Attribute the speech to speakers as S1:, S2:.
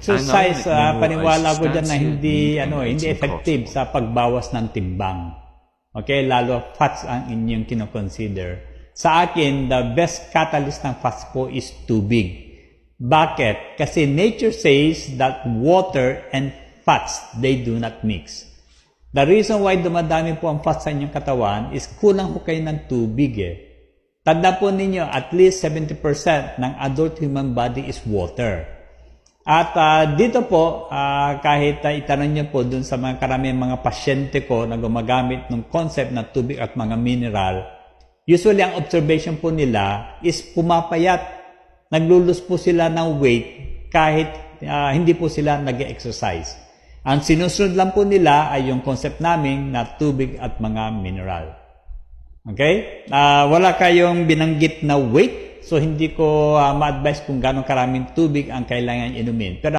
S1: exercise, ah,
S2: mo
S1: paniwala ko dyan na hindi, ano,
S2: nutrients
S1: hindi effective sa pagbawas ng timbang. Okay, lalo fats ang inyong kinoconsider. Sa akin, the best catalyst ng fats po is tubig. Bakit? Kasi nature says that water and fats, they do not mix. The reason why dumadami po ang fats sa inyong katawan is kulang po kayo ng tubig eh. Tanda po ninyo, at least 70% ng adult human body is water. At ah, dito po, ah, kahit uh, itanong niyo po dun sa mga karamihan mga pasyente ko na gumagamit ng concept ng tubig at mga mineral, usually ang observation po nila is pumapayat. Naglulus po sila ng weight kahit ah, hindi po sila nag-exercise. Ang sinusunod lang po nila ay yung concept namin na tubig at mga mineral. Okay? Ah, wala kayong binanggit na weight, so hindi ko ah, ma-advise kung gano'ng karaming tubig ang kailangan inumin. Pero